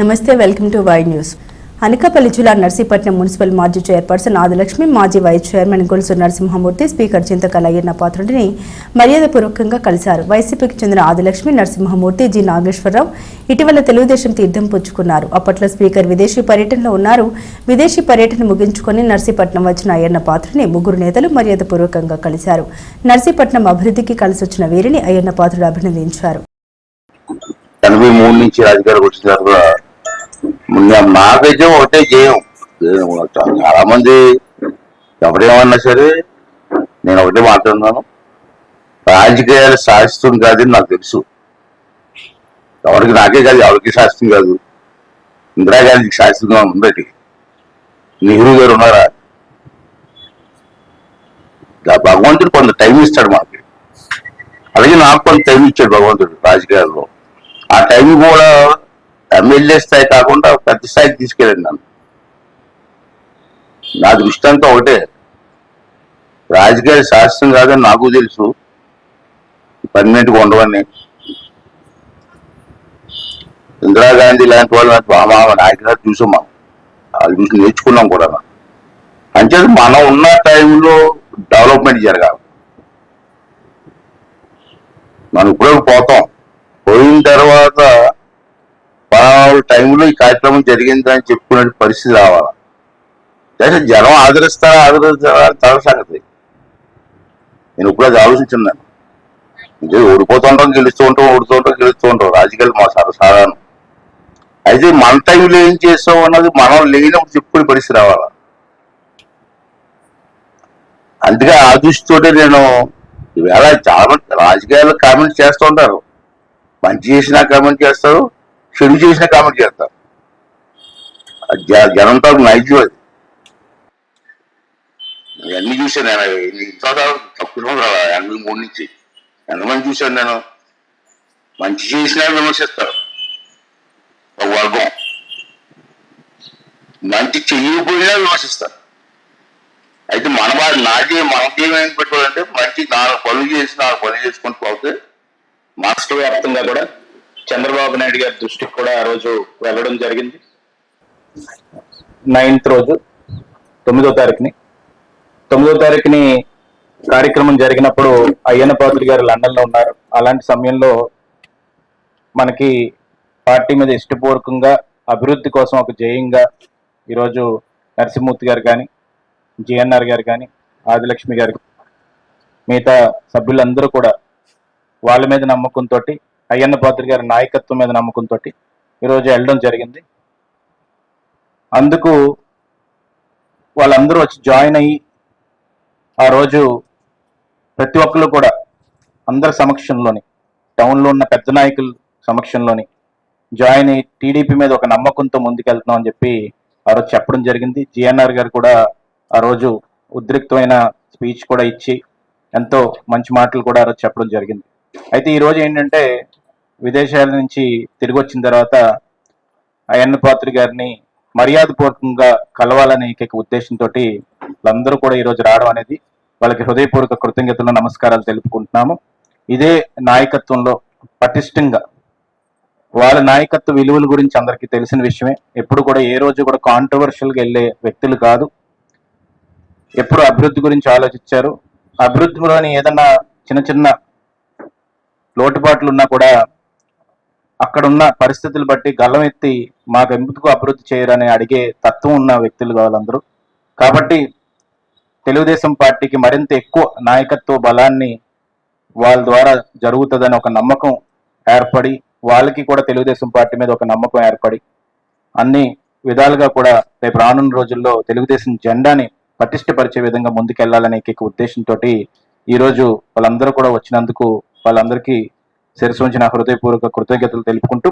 నమస్తే welcome to Y news. Anakapalli జిల్లా Narsipatnam municipal మాజీ చైర్పర్సన్ ఆదిలక్ష్మి మాజీ vice chairman Golusu Narasimhamurthy speaker Chintakayala Ayyanna పాత్రుడిని మర్యాదపూర్వకంగా కలిశారు. వైసీపీకి చెందిన ఆదిలక్ష్మి నరసింహమూర్తి జి. నాగేశ్వరరావు ఇటీవల తెలుగుదేశం తీర్థం పుచ్చుకున్నారు. అప్పట్లో స్పీకర్ విదేశీ పర్యటనలో ఉన్నారు. విదేశీ పర్యటన ముగించుకొని నర్సీపట్నం వచ్చిన అయ్యన్న పాత్రుని ముగ్గురు నేతలు మర్యాదపూర్వకంగా కలిశారు. నర్సీపట్నం అభివృద్ధికి కలిసొచ్చిన వీరిని అయ్యన్న పాత్రుడు అభినందించారు. ఎనభై మూడు నుంచి రాజకీయాలకు వచ్చిన తర్వాత నాకైతే ఒకటే జయం. చాలా మంది ఎవరేమన్నా సరే నేను ఒకటే మాట్లాడుతున్నాను రాజకీయాలు శాస్త్రం కాదని నాకు తెలుసు. ఎవరికి నాకే కాదు ఎవరికి శాస్త్రం కాదు. ఇందిరాగాంధీకి శాస్త్రంగా ఉందటి నెహ్రూ గారు ఉన్నారా? భగవంతుడు కొంత టైం ఇస్తాడు మాకు. అలాగే నాకు కొంత టైం ఇచ్చాడు భగవంతుడు రాజకీయాల్లో. ఆ టైం కూడా ఎమ్మెల్యే స్థాయి కాకుండా పెద్ద స్థాయికి తీసుకెళ్ళండి నన్ను. నా దృష్టి అంతా ఒకటే. రాజకీయ శాస్త్రం కాదని నాకు తెలుసు. పర్మనెంట్గా ఉండవని ఇందిరాగాంధీ లాంటి వాళ్ళు మా నాయకులు చూసాం మనం. వాళ్ళు చూసి నేర్చుకున్నాం కూడా అంచేది మనం ఉన్న టైంలో డెవలప్మెంట్ జరగాలి. మనం ఇప్పుడు పోతాం. పోయిన తర్వాత టైంలో ఈ కార్యక్రమం జరిగిందని అని చెప్పుకునే పరిస్థితి రావాలి? లేదా జనం ఆదరిస్తారా ఆదరిస్తారా అని సంగతి. నేను ఇప్పుడు అది ఆలోచించున్నాను ఓడిపోతూ ఉంటాం గెలుస్తూ ఉంటాం ఓడుతూ ఉంటాం గెలుస్తూ ఉంటాం. రాజకీయాలు మా సర్వసాధారణం. అయితే మన టైంలో ఏం చేస్తాం అన్నది మనం లేనప్పుడు చెప్పుకునే పరిస్థితి రావాలా? అందుకే ఆ దృష్టితోటే నేను ఈవేళ చాలా మంది రాజకీయాల్లో కామెంట్ చేస్తూ ఉంటారు. మంచి చేసినా కామెంట్ చేస్తారు చెడు చేసిన కామెంట్ చేస్తారు అది జ- జనం నైజం అది ఇవన్నీ చూశాను నేను. ఇన్ని సంవత్సరాలు తక్కువ ఎనభై మూడు నుంచి. ఎంతమంది చూశాను నేను? మంచి చేసినా విమర్శిస్తారు. ఒక వర్గం. మంచి చెయ్యకపోయినా విమర్శిస్తారు. అయితే మన వాడు నాకే మనకేం ఏం పెట్టుకోవాలంటే మంచి నాలుగు పనులు చేసి నాలుగు పనులు చేసుకుంటూ పోతే మాస్టర్ వ్యాప్తంగా కూడా చంద్రబాబు నాయుడు గారి దృష్టికి కూడా ఆ రోజు వెళ్ళడం జరిగింది. నైన్త్ రోజు తొమ్మిదో తారీఖుని. తొమ్మిదో తారీఖుని కార్యక్రమం జరిగినప్పుడు అయ్యన్న పాత్రి గారు లండన్లో ఉన్నారు. అలాంటి సమయంలో మనకి పార్టీ మీద ఇష్టపూర్వకంగా అభివృద్ధి కోసం ఒక జయంగా ఈరోజు నరసింహమూర్తి గారు కానీ జిఎన్ఆర్ గారు కానీ ఆదిలక్ష్మి గారు మిగతా సభ్యులందరూ కూడా వాళ్ళ మీద నమ్మకంతో అయ్యన్న పాత్రి గారి నాయకత్వం మీద నమ్మకంతో ఈరోజు వెళ్ళడం జరిగింది. అందుకు వాళ్ళందరూ వచ్చి జాయిన్ అయ్యి ఆ రోజు ప్రతి ఒక్కరు కూడా అందరి సమక్షంలోని టౌన్లో ఉన్న పెద్ద నాయకుల సమక్షంలోని జాయిన్ అయ్యి టీడీపీ మీద ఒక నమ్మకంతో ముందుకెళ్తున్నాం అని చెప్పి ఆ రోజు చెప్పడం జరిగింది. జిఎన్ఆర్ గారు కూడా ఆ రోజు ఉద్రిక్తమైన స్పీచ్ కూడా ఇచ్చి ఎంతో మంచి మాటలు కూడా ఆ రోజు చెప్పడం జరిగింది. అయితే ఈరోజు ఏంటంటే విదేశాల నుంచి తిరిగి వచ్చిన తర్వాత అయ్యన్న పాత్రి గారిని మర్యాదపూర్వకంగా కలవాలనే ఏకైక ఉద్దేశంతో వాళ్ళందరూ కూడా ఈ రోజు రావడం అనేది వాళ్ళకి హృదయపూర్వక కృతజ్ఞతలు నమస్కారాలు తెలుపుకుంటున్నాము. ఇదే నాయకత్వంలో పటిష్టంగా వాళ్ళ నాయకత్వ విలువల గురించి అందరికీ తెలిసిన విషయమే. ఎప్పుడు కూడా ఏ రోజు కూడా కాంట్రవర్షియల్గా వెళ్ళే వ్యక్తులు కాదు. ఎప్పుడు అభివృద్ధి గురించి ఆలోచించారు. అభివృద్ధిలోని ఏదన్నా చిన్న చిన్న లోటుపాట్లు ఉన్నా కూడా అక్కడున్న పరిస్థితులు బట్టి గల్లం ఎత్తి మాకు ఎందుకు అభివృద్ధి చేయరని అడిగే తత్వం ఉన్న వ్యక్తులు వాళ్ళందరూ కాబట్టి తెలుగుదేశం పార్టీకి మరింత ఎక్కువ నాయకత్వ బలాన్ని వాళ్ళ ద్వారా జరుగుతుందని ఒక నమ్మకం ఏర్పడి వాళ్ళకి కూడా తెలుగుదేశం పార్టీ మీద ఒక నమ్మకం ఏర్పడి అన్ని విధాలుగా కూడా రేపు రానున్న రోజుల్లో తెలుగుదేశం జెండాని పటిష్టపరిచే విధంగా ముందుకెళ్ళాలనే ఏకైక ఉద్దేశంతో ఈరోజు వాళ్ళందరూ కూడా వచ్చినందుకు వాళ్ళందరికీ శిరసు ఉంచిన హృదయపూర్వక కృతజ్ఞతలు తెలుపుకుంటూ